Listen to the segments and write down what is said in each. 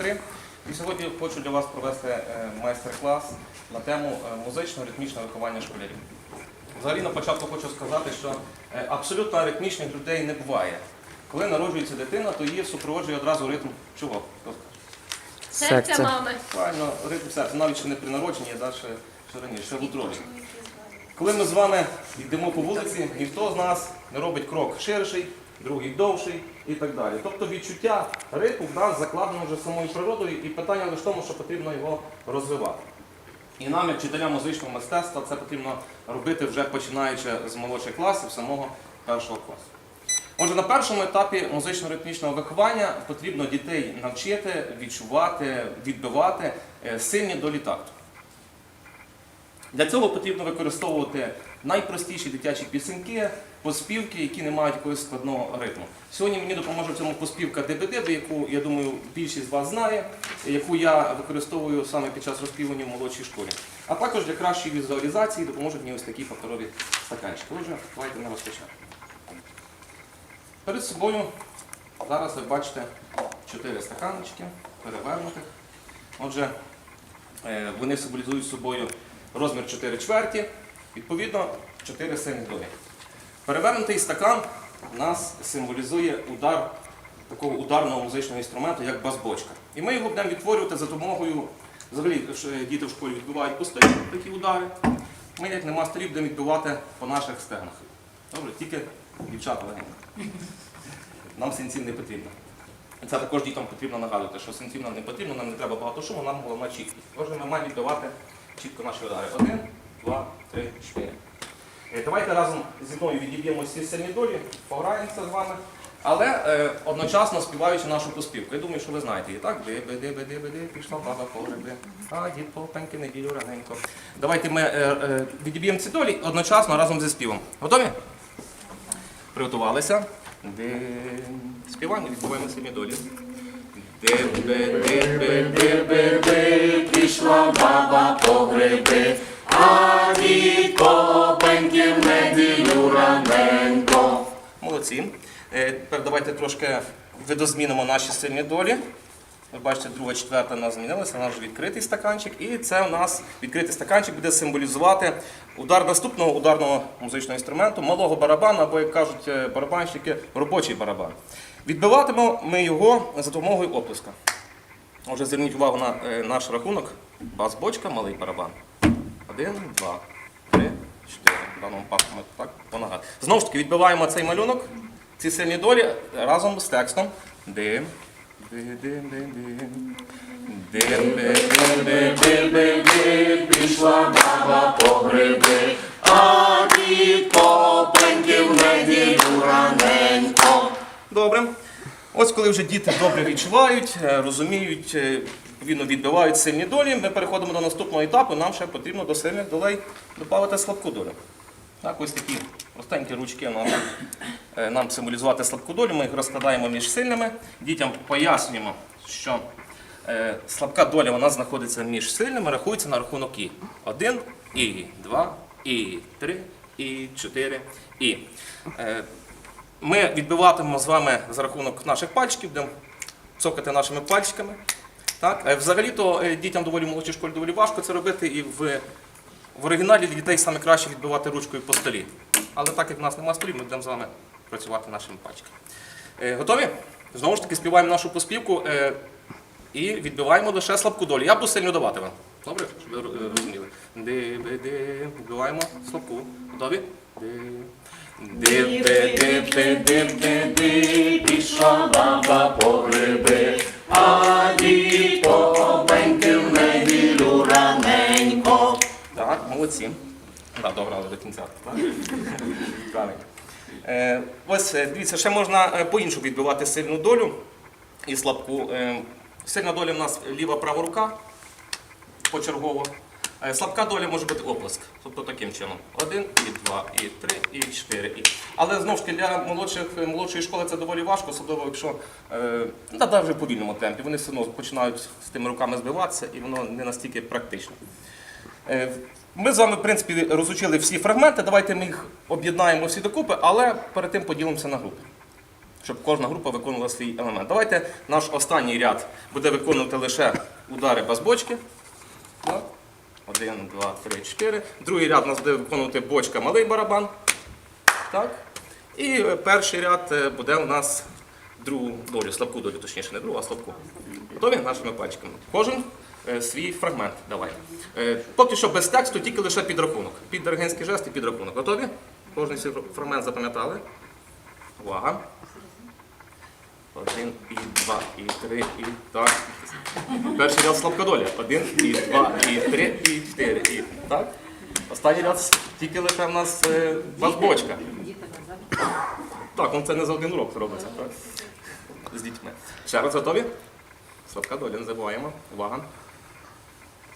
3. І сьогодні хочу для вас провести е, майстер-клас на тему е, музично-ритмічне виховання школярів. Взагалі на початку хочу сказати, що е, абсолютно аритмічних людей не буває. Коли народжується дитина, то її супроводжує одразу ритм чого? Хто скаже? Серця мами. Правильно, ритм серця, навіть ще не при народженні, а ще, ще раніше, ще в утробі. Коли ми з вами йдемо по вулиці, ніхто з нас не робить крок ширший, другий довший і так далі. Тобто відчуття ритму в нас закладено вже самою природою, і питання лише в тому, що потрібно його розвивати. І нам, як вчителям музичного мистецтва, це потрібно робити вже починаючи з молодших класів, самого першого класу. Отже, на першому етапі музично-ритмічного виховання потрібно дітей навчити відчувати, відбивати е, сильні долі такту. Для цього потрібно використовувати найпростіші дитячі пісеньки, поспівки, які не мають якогось складного ритму. Сьогодні мені допоможе в цьому поспівка ДБД, яку, я думаю, більшість з вас знає, яку я використовую саме під час розпівування в молодшій школі. А також для кращої візуалізації допоможуть мені ось такі паперові стаканчики. Отже, давайте ми розпочнемо. Перед собою зараз ви бачите чотири стаканочки перевернутих. Отже, е, вони символізують собою розмір 4 чверті, відповідно 4 сильні долі. Перевернутий стакан у нас символізує удар такого ударного музичного інструменту, як бас-бочка. І ми його будемо відтворювати за допомогою, взагалі діти в школі відбивають по такі удари. Ми, як нема столів, будемо відбивати по наших стегнах. Добре, тільки дівчата легенько. Нам синців не потрібно. Це також дітям потрібно нагадувати, що синців нам не потрібно, нам не треба багато шуму, нам головна чіткість. Отже, ми маємо відбивати чітко наші удари. Один, два, три, чотири. Е, Давайте разом зі мною відіб'ємо всі сильні долі, пограємося з вами. Але е, одночасно співаючи нашу поспівку. Я думаю, що ви знаєте її, так? Диби, диби, диби, диби, пішла баба по гриби. А дід попеньки неділю раненько. Давайте ми е, е, відіб'ємо ці долі одночасно разом зі співом. Готові? Приготувалися. Дим. Співаємо, відбуваємо самі долі. Диби, диби, диби, диби, пішла баба по гриби, а дід попеньки в неділю раненько. Молодці. Е, Тепер давайте трошки видозмінимо наші сильні долі. Ви бачите, друга, четверта у нас змінилася, у нас вже відкритий стаканчик. І це у нас відкритий стаканчик буде символізувати удар наступного ударного музичного інструменту, малого барабану, або, як кажуть е, барабанщики, робочий барабан. Відбиватимемо ми його за допомогою оплеска. Отже, зверніть увагу на е, наш рахунок. Бас-бочка, малий барабан. Один, два, три, чотири. В даному випадку ми так понагад. Знову ж таки, відбиваємо цей малюнок, ці сильні долі разом з текстом. Дим, дим, дим, дим. Дим, дим, дим, дим, дим, дим, дим, пішла баба по гриби, а дід попеньки в неділю раненько. Добре. Ось коли вже діти добре відчувають, е, розуміють, е, відповідно відбивають сильні долі, ми переходимо до наступного етапу, нам ще потрібно до сильних долей додати слабку долю. Так, ось такі простенькі ручки нам, е, нам символізувати слабку долю, ми їх розкладаємо між сильними. Дітям пояснюємо, що слабка доля вона знаходиться між сильними, рахується на рахунок І. Один, І, два, І, три, І, чотири, І. Ми відбиватимемо з вами за рахунок наших пальчиків, будемо цокати нашими пальчиками. Так? Е, Взагалі-то е, дітям доволі молодшій школі доволі важко це робити, і в, в оригіналі для дітей саме краще відбивати ручкою по столі. Але так як в нас немає столів, ми будемо з вами працювати нашими пальчиками. Е, Готові? Знову ж таки, співаємо нашу поспівку і відбиваємо лише слабку долю. Я буду сильно давати вам. Добре? Щоб ви розуміли. Диби-ди, відбиваємо слабку. Готові? Дим. Диби, диби, диби, ди, пішла баба по гриби, а дід попеньки в неділю раненько. Так, молодці. Так, дограли до кінця. Правильно. Е, ось, е, дивіться, ще можна е, по-іншому відбивати сильну долю і слабку. Сильна доля в нас ліва права рука почергово. Е, Слабка доля може бути оплеск. Тобто таким чином. Один, і два, і три, і чотири. І... Але знову ж таки для молодших, молодшої школи це доволі важко, особливо якщо е, ну, та навіть в повільному темпі. Вони все одно починають з тими руками збиватися, і воно не настільки практично. Е, Ми з вами, в принципі, розучили всі фрагменти. Давайте ми їх об'єднаємо всі докупи, але перед тим поділимося на групи. щоб кожна група виконувала свій елемент. Давайте наш останній ряд буде виконувати лише удари без бочки. Один, два, три, чотири. Другий ряд у нас буде виконувати бочка, малий барабан. Так. І е, перший ряд е, буде у нас другу долю, слабку долю, точніше, не другу, а слабку. Готові нашими пальчиками. Кожен е, свій фрагмент. Давай. Поки що без тексту, тільки лише підрахунок. Під диригентський жест і підрахунок. Готові? Кожен свій фрагмент запам'ятали. Увага. Один, і два, і три, і так. Перший ряд слабка доля. Один, і два, і три, і чотири. І так. Останній ряд тільки лише в нас е, бочка. Так, ну це не за один урок робиться, так? З дітьми. Ще раз готові? Слабка доля, не забуваємо. Увага.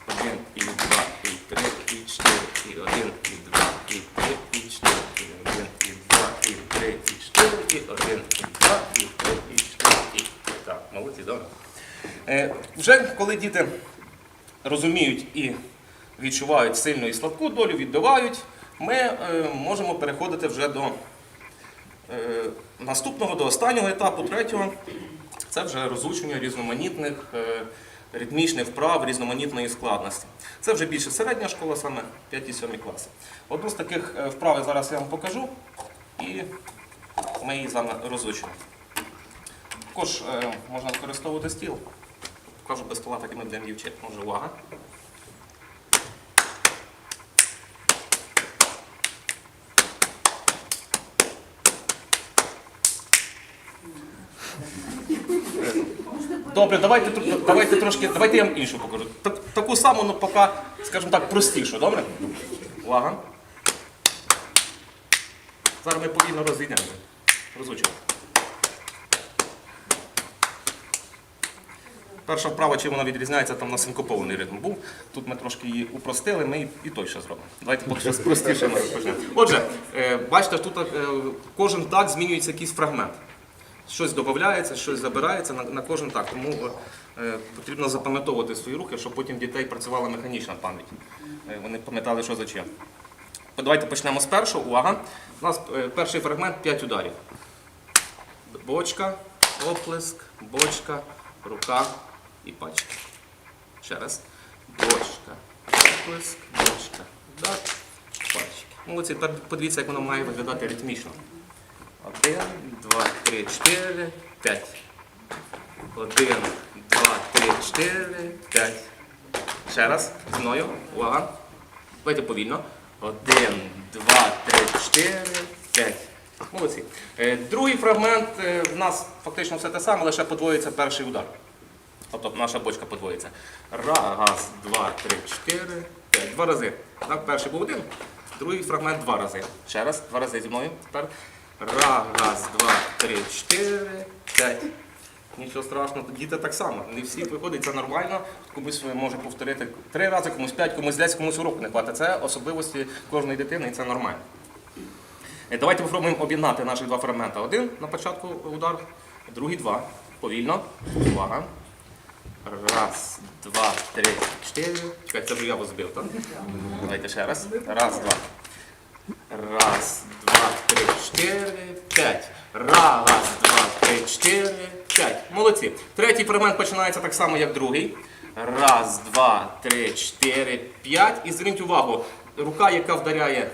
Один, і два, і три, і чотири, і один, і два, і три, і чотири, і один, і два, і три, і чотири, і один, і два, і три, і чотири, і так, молодці, добре. Е, вже коли діти розуміють і відчувають сильну і слабку долю, відбивають, ми е, можемо переходити вже до е, наступного, до останнього етапу, третього. Це вже розучення різноманітних ритмічних вправ, різноманітної складності. Це вже більше середня школа, саме 5-7 класи. Одну з таких вправ зараз я вам покажу, і ми її з розучимо. Також е, можна використовувати стіл. Покажу без стола, так і ми будемо вчити. Може, увага. Добре, давайте, давайте трошки, давайте я вам іншу покажу. Так, таку саму, ну поки, скажімо так, простішу, добре? Увага. Зараз ми повільно розійдемося. Розучимо. Перша вправа, чим вона відрізняється, там на синкопований ритм був. Тут ми трошки її упростили, ми і той ще зробимо. Давайте поки що з простішими розпочнемо. Отже, е, бачите, тут е, кожен так змінюється якийсь фрагмент. Щось додається, щось забирається на, кожен так. Тому е, потрібно запам'ятовувати свої рухи, щоб потім дітей працювала механічна пам'ять. Вони пам'ятали, що за чим. Давайте почнемо з першого. Увага. У нас перший фрагмент 5 ударів. Бочка, оплеск, бочка, рука і пальчики. Ще раз. Бочка, оплеск, бочка, удар, пальчики. Молодці, тепер подивіться, як воно має виглядати ритмічно. Один, два, три, чотири, п'ять. Один, два, три, чотири, п'ять. Ще раз. Зі мною. Увага. Давайте повільно. Один, два, три, чотири, п'ять. Молодці. Е, Другий фрагмент е, в нас фактично все те саме, лише подвоюється перший удар. Тобто наша бочка подвоїться. Раз, два, три, чотири, п'ять. Два рази. Так, перший був один, другий фрагмент два рази. Ще раз, два рази зі мною. Тепер. Раз, два, три, чотири, п'ять. Нічого страшного, діти так само. Не всі виходить, це нормально. Комусь може повторити три рази, комусь п'ять, комусь десять, комусь уроку не хватить. Це особливості кожної дитини і це нормально. Е, Давайте попробуємо об'єднати наші два фрагмента. Один на початку удар, другий два. Повільно. Увага. Раз, два, три, чотири. Чекай, це вже я вас збив, так? Давайте ще раз. Раз, два. Раз, два, три, чотири, п'ять. Раз, два, три, чотири, п'ять. Молодці. Третій фрагмент починається так само, як другий. Раз, два, три, чотири, п'ять. І зверніть увагу, рука, яка вдаряє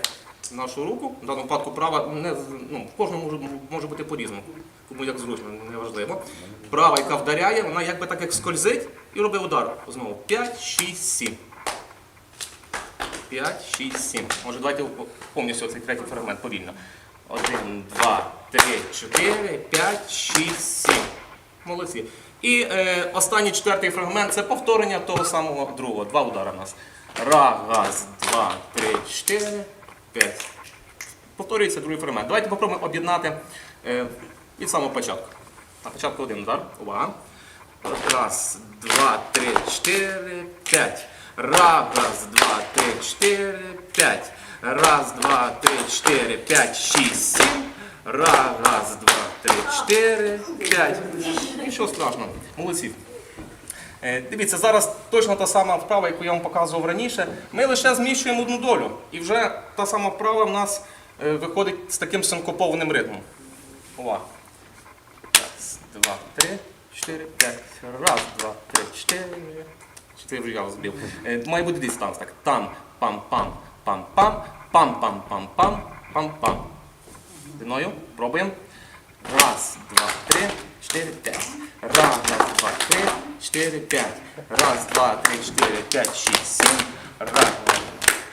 нашу руку, в даному випадку права, не, ну, в кожному може, може бути по-різному. Кому як зручно, неважливо. Права, яка вдаряє, вона якби так як скользить і робить удар. Знову 5, 6, 7. 5, 6, 7. Може, давайте повністю цей третій фрагмент повільно. 1, 2, 3, 4, 5, 6, 7. Молодці. І е, останній четвертий фрагмент це повторення того самого другого. Два удари в нас. Раз, два, три, чотири, п'ять. Повторюється другий фрагмент. Давайте попробуємо об'єднати е, від самого початку. На початку один удар. Увага. Раз, два, три, чотири, п'ять. Раз, два, три, чотири, п'ять. Раз, два, три, чотири, п'ять, шість, сім. Раз, два, три, чотири, п'ять. Нічого страшного. Молодці. Е, дивіться, зараз точно та сама вправа, яку я вам показував раніше, ми лише зміщуємо одну долю. І вже та сама вправа в нас е, виходить з таким синкопованим ритмом. Увага. Раз, два, три, чотири, п'ять. Раз, два, три, чотири. Чотири вже я розбив. Е, має бути дистанс. Так. Там, пам-пам, пам-пам, пам-пам-пам-пам, пам-пам. Диною. Пробуємо. Раз, два, три, чотири, п'ять. Раз, два, три чотири, п'ять. Раз, два, три, чотири, п'ять, шість, сім. Раз, два,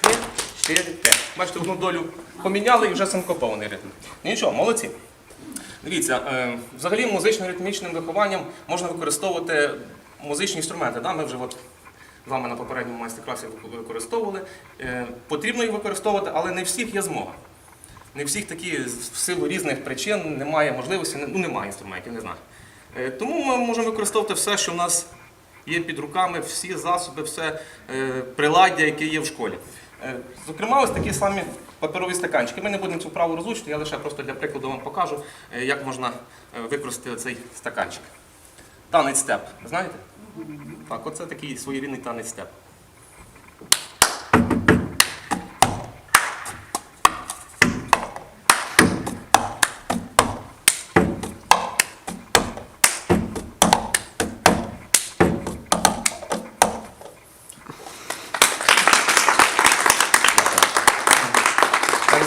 три, чотири, п'ять. Бачите, одну долю поміняли і вже синкопований ритм. Ну Нічого, молодці. Дивіться, е, взагалі музично-ритмічним вихованням можна використовувати музичні інструменти. Ми вже от з вами на попередньому майстер-класі використовували. Е, Потрібно їх використовувати, але не всіх є змога. Не всіх такі в силу різних причин немає можливості, ну немає інструментів, не знаю. Е, Тому ми можемо використовувати все, що в нас є під руками, всі засоби, все е, приладдя, яке є в школі. Е, Зокрема, ось такі самі паперові стаканчики. Ми не будемо цю вправу розучити, я лише просто для прикладу вам покажу, як можна використати цей стаканчик. Танець степ. Знаєте? Так, оце такий своєрідний танець степ.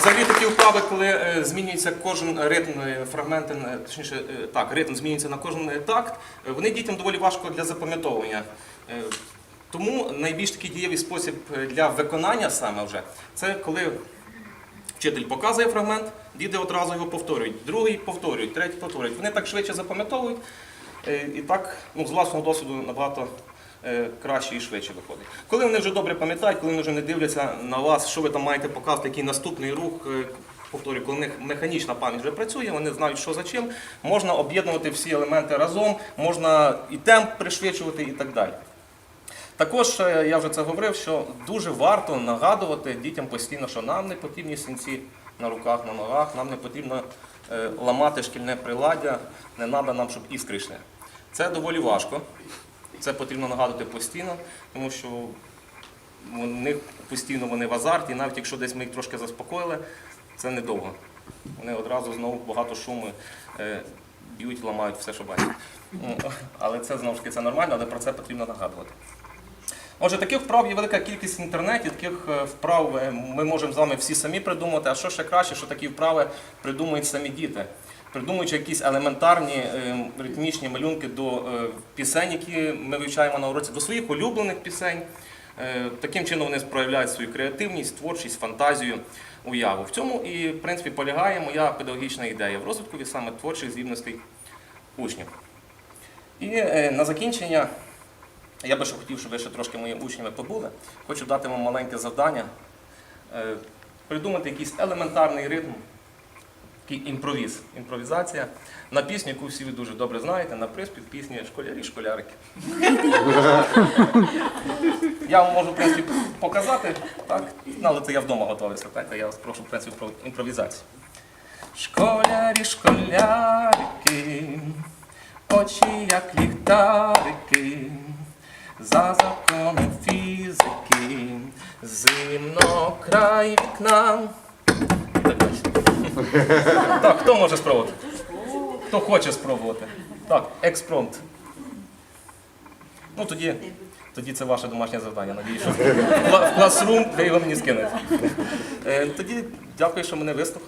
Взагалі такі вправи, коли е, змінюється кожен ритм, е, фрагменти, е, точніше, так, ритм змінюється на кожен такт, вони дітям доволі важко для запам'ятовування. Тому найбільш такий дієвий спосіб для виконання саме вже це коли вчитель показує фрагмент, діти одразу його повторюють, другий повторюють, третій повторюють. Вони так швидше запам'ятовують і так ну, з власного досвіду набагато краще і швидше виходить. Коли вони вже добре пам'ятають, коли вони вже не дивляться на вас, що ви там маєте показати, який наступний рух. е, Повторюю, коли в них механічна пам'ять вже працює, вони знають, що за чим, можна об'єднувати всі елементи разом, можна і темп пришвидшувати і так далі. Також е, я вже це говорив, що дуже варто нагадувати дітям постійно, що нам не потрібні синці на руках, на ногах, нам не потрібно е, ламати шкільне приладдя, не треба нам, щоб іскри. Це доволі важко. Це потрібно нагадувати постійно, тому що них постійно вони в азарті, і навіть якщо десь ми їх трошки заспокоїли, це недовго. Вони одразу знову багато шуму е, б'ють, ламають все, що бачать. Ну, Але це знову ж таки це нормально, але про це потрібно нагадувати. Отже, таких вправ є велика кількість в інтернеті, таких е, вправ е, ми можемо з вами всі самі придумати. А що ще краще, що такі вправи придумують самі діти, придумуючи якісь елементарні е, ритмічні малюнки до е, пісень, які ми вивчаємо на уроці, до своїх улюблених пісень. Е, Таким чином вони проявляють свою креативність, творчість, фантазію, уяву. В цьому і в принципі полягає моя педагогічна ідея в розвитку саме творчих здібностей учнів. І на закінчення я би ще хотів, щоб ви ще трошки моїми учнями побули. Хочу дати вам маленьке завдання. Придумати якийсь елементарний ритм, імпровіз, імпровізація на пісню, яку всі ви дуже добре знаєте, на приспів пісні школярі, школярики. Я вам можу в принципі, показати, так? Ну, але це я вдома готовився, так? Я вас прошу в принципі, про імпровізацію. Школярі, школярики, очі як ліхтарики, за законом фізики, зимно край вікна. Так, хто може спробувати? Хто хоче спробувати? Так, експромт. Ну тоді, тоді це ваше домашнє завдання. Надіюсь, що в класрум ви його мені скинете. Тоді дякую, що мене вислухали.